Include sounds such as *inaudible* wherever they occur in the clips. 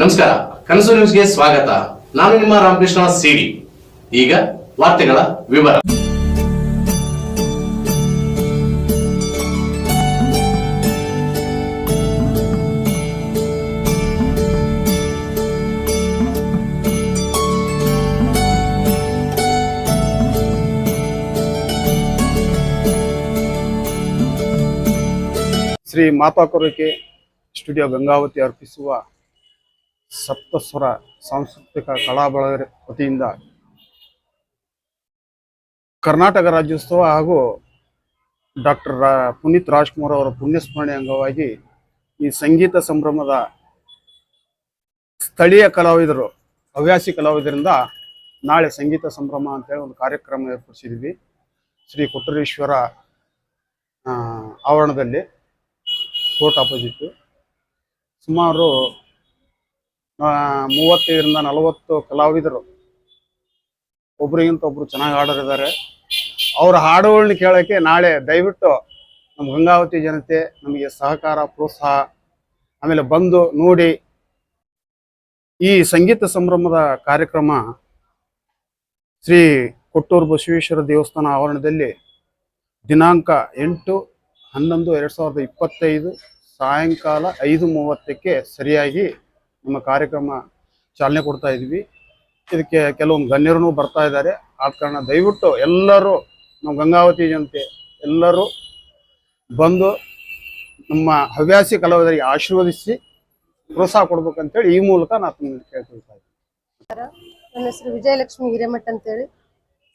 ನಮಸ್ಕಾರ, ಕನಸು ನ್ಯೂಸ್ಗೆ ಸ್ವಾಗತ. ನಾನು ನಿಮ್ಮ ರಾಮಕೃಷ್ಣ ಸಿಡಿ. ಈಗ ವಾರ್ತೆಗಳ ವಿವರ. ಶ್ರೀ ಮಾತಾ ಕೊರಕೆ ಸ್ಟುಡಿಯೋ ಗಂಗಾವತಿ ಅರ್ಪಿಸುವ ಸಪ್ತಸ್ವರ ಸಾಂಸ್ಕೃತಿಕ ಕಲಾ ಬಳಗರ ವತಿಯಿಂದ ಕರ್ನಾಟಕ ರಾಜ್ಯೋತ್ಸವ ಹಾಗೂ ಡಾಕ್ಟರ್ ರಾ- ಪುನೀತ್ ರಾಜ್ಕುಮಾರ್ ಅವರ ಪುಣ್ಯಸ್ಮರಣೆ ಅಂಗವಾಗಿ ಈ ಸಂಗೀತ ಸಂಭ್ರಮದ ಸ್ಥಳೀಯ ಕಲಾವಿದರು, ಹವ್ಯಾಸಿ ಕಲಾವಿದರಿಂದ ನಾಳೆ ಸಂಗೀತ ಸಂಭ್ರಮ ಅಂತೇಳಿ ಒಂದು ಕಾರ್ಯಕ್ರಮ ಏರ್ಪಡಿಸಿದ್ವಿ. ಶ್ರೀ ಕೊಟ್ಟರೇಶ್ವರ ಆವರಣದಲ್ಲಿ ಕೋರ್ಟ್ ಆಪೋಸಿಟ್ ಸುಮಾರು ಮೂವತ್ತೈದರಿಂದ ನಲವತ್ತು ಕಲಾವಿದರು. ಒಬ್ರಿಗಿಂತ ಒಬ್ರು ಚೆನ್ನಾಗಿ ಹಾಡೋರಿದ್ದಾರೆ. ಅವ್ರ ಹಾಡುಗಳನ್ನ ಕೇಳೋಕ್ಕೆ ನಾಳೆ ದಯವಿಟ್ಟು ನಮ್ಮ ಗಂಗಾವತಿ ಜನತೆ ನಮಗೆ ಸಹಕಾರ, ಪ್ರೋತ್ಸಾಹ, ಆಮೇಲೆ ಬಂದು ನೋಡಿ ಈ ಸಂಗೀತ ಸಂಭ್ರಮದ ಕಾರ್ಯಕ್ರಮ ಶ್ರೀ ಕೊಟ್ಟೂರು ಬಸವೇಶ್ವರ ದೇವಸ್ಥಾನ ಆವರಣದಲ್ಲಿ ದಿನಾಂಕ ಎಂಟು ಹನ್ನೊಂದು ಎರಡು ಸಾವಿರದ ಇಪ್ಪತ್ತೈದು ಸಾಯಂಕಾಲ ಐದು ಮೂವತ್ತಕ್ಕೆ ಸರಿಯಾಗಿ ನಮ್ಮ ಕಾರ್ಯಕ್ರಮ ಚಾಲನೆ ಕೊಡ್ತಾ ಇದ್ವಿ ಇದಕ್ಕೆ ಕೆಲವೊಂದು ಗಣ್ಯರು ಬರ್ತಾ ಇದ್ದಾರೆ. ಆದ ಕಾರಣ ದಯವಿಟ್ಟು ಎಲ್ಲರೂ ನಮ್ಮ ಗಂಗಾವತಿ ಜನತೆ ಎಲ್ಲರೂ ಬಂದು ನಮ್ಮ ಹವ್ಯಾಸಿ ಕಲಾವಿದರಿಗೆ ಆಶೀರ್ವದಿಸಿ ಪ್ರೋತ್ಸಾಹ ಕೊಡ್ಬೇಕಂತೇಳಿ ಈ ಮೂಲಕ ನಾನು ತಮ್ಮಲ್ಲಿ ಕೇಳ್ಕೊಳ್ತಾ ಇದ್ದೀನಿ. ನನ್ನ ಹೆಸರು ವಿಜಯಲಕ್ಷ್ಮಿ ಹಿರೇಮಠ ಅಂತೇಳಿ.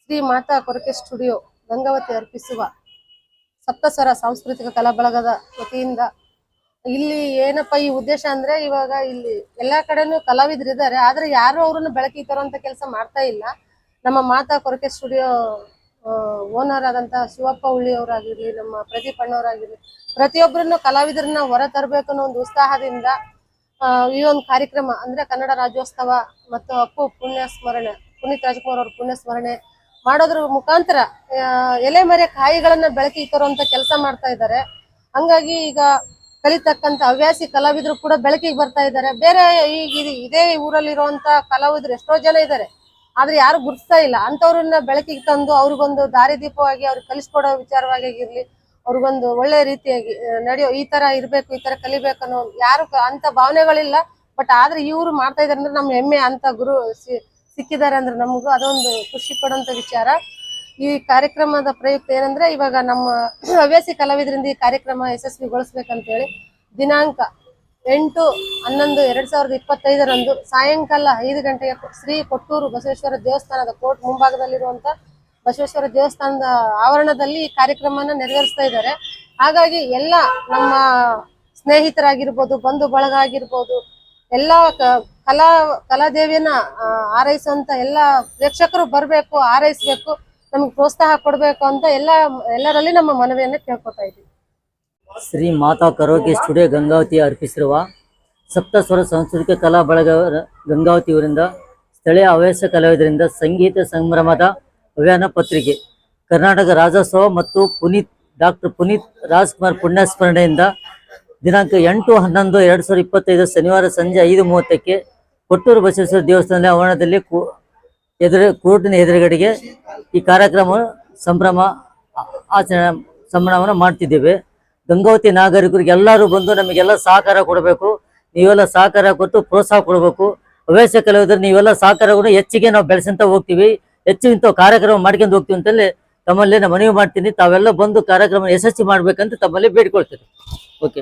ಶ್ರೀ ಮಾತಾ ಕೊರಕೆ ಸ್ಟುಡಿಯೋ ಗಂಗಾವತಿ ಅರ್ಪಿಸುವ ಸಪ್ತಸರ ಸಾಂಸ್ಕೃತಿಕ ಕಲಾಬಳಗದ ವತಿಯಿಂದ ಇಲ್ಲಿ ಏನಪ್ಪ ಈ ಉದ್ದೇಶ ಅಂದ್ರೆ ಇವಾಗ ಇಲ್ಲಿ ಎಲ್ಲಾ ಕಡೆನೂ ಕಲಾವಿದ್ರು ಇದ್ದಾರೆ ಆದ್ರೆ ಯಾರು ಅವ್ರನ್ನ ಬೆಳಕಿಗೆ ತರುವಂತ ಕೆಲಸ ಮಾಡ್ತಾ ಇಲ್ಲ. ನಮ್ಮ ಮಾತಾ ಕೊರಕೆ ಸ್ಟುಡಿಯೋ ಓನರ್ ಆದಂತ ಶಿವಪ್ಪ ಹುಳಿ ಅವರಾಗಿರ್ಲಿ, ನಮ್ಮ ಪ್ರದೀಪ್ ಅಣ್ಣವರಾಗಿರ್ಲಿ ಪ್ರತಿಯೊಬ್ಬರನ್ನು ಕಲಾವಿದರನ್ನ ಹೊರ ತರಬೇಕು ಅನ್ನೋ ಒಂದು ಉತ್ಸಾಹದಿಂದ ಈ ಒಂದು ಕಾರ್ಯಕ್ರಮ ಅಂದ್ರೆ ಕನ್ನಡ ರಾಜ್ಯೋತ್ಸವ ಮತ್ತು ಅಪ್ಪು ಪುಣ್ಯ ಸ್ಮರಣೆ ಪುನೀತ್ ರಾಜ್ಕುಮಾರ್ ಅವ್ರ ಪುಣ್ಯ ಸ್ಮರಣೆ ಮಾಡೋದ್ರ ಮುಖಾಂತರ ಎಲೆ ಮರೆ ಕಾಯಿಗಳನ್ನ ಬೆಳಕಿಗೆ ತರುವಂತ ಕೆಲಸ ಮಾಡ್ತಾ ಇದ್ದಾರೆ ಹಂಗಾಗಿ ಈಗ ಕಲಿತಕ್ಕಂತ ಹವ್ಯಾಸಿ ಕಲಾವಿದರು ಕೂಡ ಬೆಳಕಿಗೆ ಬರ್ತಾ ಇದ್ದಾರೆ. ಬೇರೆ ಈಗ ಇದೇ ಊರಲ್ಲಿ ಊರಲ್ಲಿರುವಂತ ಕಲಾವಿದರು ಎಷ್ಟೋ ಜನ ಇದ್ದಾರೆ. ಆದ್ರೆ ಯಾರು ಗುರುತಿಸ್ತಾ ಇಲ್ಲ. ಅಂತವ್ರನ್ನ ಬೆಳಕಿಗೆ ತಂದು ಅವ್ರಿಗೊಂದು ದಾರಿದೀಪವಾಗಿ ಅವ್ರಿಗೆ ಕಲಿಸ್ಕೊಡೋ ವಿಚಾರವಾಗಿ ಆಗಿರ್ಲಿ, ಅವ್ರಿಗೊಂದು ಒಳ್ಳೆ ರೀತಿಯಾಗಿ ನಡೆಯೋ ಈ ತರ ಇರ್ಬೇಕು, ಈ ತರ ಕಲಿಬೇಕು ಅನ್ನೋ ಯಾರು ಅಂತ ಭಾವನೆಗಳಿಲ್ಲ. ಬಟ್ ಆದ್ರೆ ಇವ್ರು ಮಾಡ್ತಾ ಇದಾರೆ ಅಂದ್ರೆ ನಮ್ಮ ಹೆಮ್ಮೆ ಅಂತ ಗುರು ಸಿಕ್ಕಿದ್ದಾರೆ ಅಂದ್ರೆ ನಮಗೂ ಅದೊಂದು ಖುಷಿ ಪಡುವಂತ ವಿಚಾರ. ಈ ಕಾರ್ಯಕ್ರಮದ ಪ್ರಯುಕ್ತ ಏನಂದ್ರೆ ಇವಾಗ ನಮ್ಮ *clears throat* ಹವ್ಯಾಸಿ ಕಲಾವಿದರಿಂದ ಈ ಕಾರ್ಯಕ್ರಮ ಯಶಸ್ವಿಗೊಳಿಸ್ಬೇಕಂತೇಳಿ ದಿನಾಂಕ ಎಂಟು ಹನ್ನೊಂದು ಎರಡ್ ಸಾವಿರದ ಇಪ್ಪತ್ತೈದರಂದು ಸಾಯಂಕಾಲ ಐದು ಗಂಟೆಗೆ ಶ್ರೀ ಕೊಟ್ಟೂರು ಬಸವೇಶ್ವರ ದೇವಸ್ಥಾನದ ಕೋರ್ಟ್ ಮುಂಭಾಗದಲ್ಲಿರುವಂತ ಬಸವೇಶ್ವರ ದೇವಸ್ಥಾನದ ಆವರಣದಲ್ಲಿ ಈ ಕಾರ್ಯಕ್ರಮನ ನೆರವೇರಿಸ್ತಾ ಇದ್ದಾರೆ. ಹಾಗಾಗಿ ಎಲ್ಲ ನಮ್ಮ ಸ್ನೇಹಿತರಾಗಿರ್ಬೋದು, ಬಂಧು ಬಳಗ ಆಗಿರ್ಬೋದು ಎಲ್ಲ ಕಲಾ ಕಲಾದೇವಿಯನ್ನ ಆರೈಸುವಂತ ಎಲ್ಲ ಪ್ರೇಕ್ಷಕರು ಬರಬೇಕು, ಆರೈಸ್ಬೇಕು. ನಮ್ಗೆ ಪ್ರೋತ್ಸಾಹ ಕೊಡಬೇಕು ಅಂತ ಎಲ್ಲ, ಎಲ್ಲರಲ್ಲಿ ನಮ್ಮ ಮನವಿಯನ್ನ ಕೇಳ್ಕೊತಾ ಇದ್ದೀವಿ. ಶ್ರೀ ಮಾತಾ ಕರೋಕೆ ಸ್ಟುಡಿಯೋ ಗಂಗಾವತಿ ಅರ್ಪಿಸಿರುವ ಸಪ್ತಸ್ವರ ಸಾಂಸ್ಕೃತಿಕ ಕಲಾ ಬಳಗ ಗಂಗಾವತಿ ಇವರಿಂದ ಸ್ಥಳೀಯ ಹವ್ಯಾಸ ಕಲಾವಿದರಿಂದ ಸಂಗೀತ ಸಂಭ್ರಮದ ಅಭಿಯಾನ ಪತ್ರಿಕೆ, ಕರ್ನಾಟಕ ರಾಜ್ಯೋತ್ಸವ ಮತ್ತು ಪುನೀತ್, ಡಾಕ್ಟರ್ ಪುನೀತ್ ರಾಜ್ಕುಮಾರ್ ಪುಣ್ಯಸ್ಮರಣೆಯಿಂದ ದಿನಾಂಕ ಎಂಟು ಹನ್ನೊಂದು, ಎರಡು ಸಾವಿರದ ಇಪ್ಪತ್ತೈದು ಶನಿವಾರ ಸಂಜೆ ಐದು ಮೂವತ್ತಕ್ಕೆ ಕೊಟ್ಟೂರು ಬಸವೇಶ್ವರ ದೇವಸ್ಥಾನದ ಆವರಣದಲ್ಲಿ ಎದುರು ಕೋರ್ಟಿನ ಎದುರುಗಡೆಗೆ ಈ ಕಾರ್ಯಕ್ರಮ ಸಂಭ್ರಮ ಆಚರಣೆ, ಸಂಭ್ರಮವನ್ನು ಮಾಡ್ತಿದ್ದೇವೆ. ಗಂಗಾವತಿ ನಾಗರಿಕರಿಗೆ ಎಲ್ಲರೂ ಬಂದು ನಮಗೆಲ್ಲ ಸಹಕಾರ ಕೊಡಬೇಕು. ನೀವೆಲ್ಲ ಸಹಕಾರ ಕೊಟ್ಟು ಪ್ರೋತ್ಸಾಹ ಕೊಡಬೇಕು. ಹವ್ಯಾಸ ಕಲಾವಿದರು ನೀವೆಲ್ಲ ಸಹಕಾರ ಕೂಡ ಹೆಚ್ಚಿಗೆ ನಾವು ಬೆಳೆಸಂತ ಹೋಗ್ತೀವಿ. ಹೆಚ್ಚು ಇಂಥ ಕಾರ್ಯಕ್ರಮ ಮಾಡ್ಕೊಂಡು ಹೋಗ್ತೀವಿ ಅಂತಲ್ಲಿ ತಮ್ಮಲ್ಲಿ ನಾನು ಮನವಿ ಮಾಡ್ತೀನಿ. ತಾವೆಲ್ಲ ಬಂದು ಕಾರ್ಯಕ್ರಮ ಯಶಸ್ವಿ ಮಾಡ್ಬೇಕಂತ ತಮ್ಮಲ್ಲಿ ಬೇಡ್ಕೊಳ್ತೀನಿ ಓಕೆ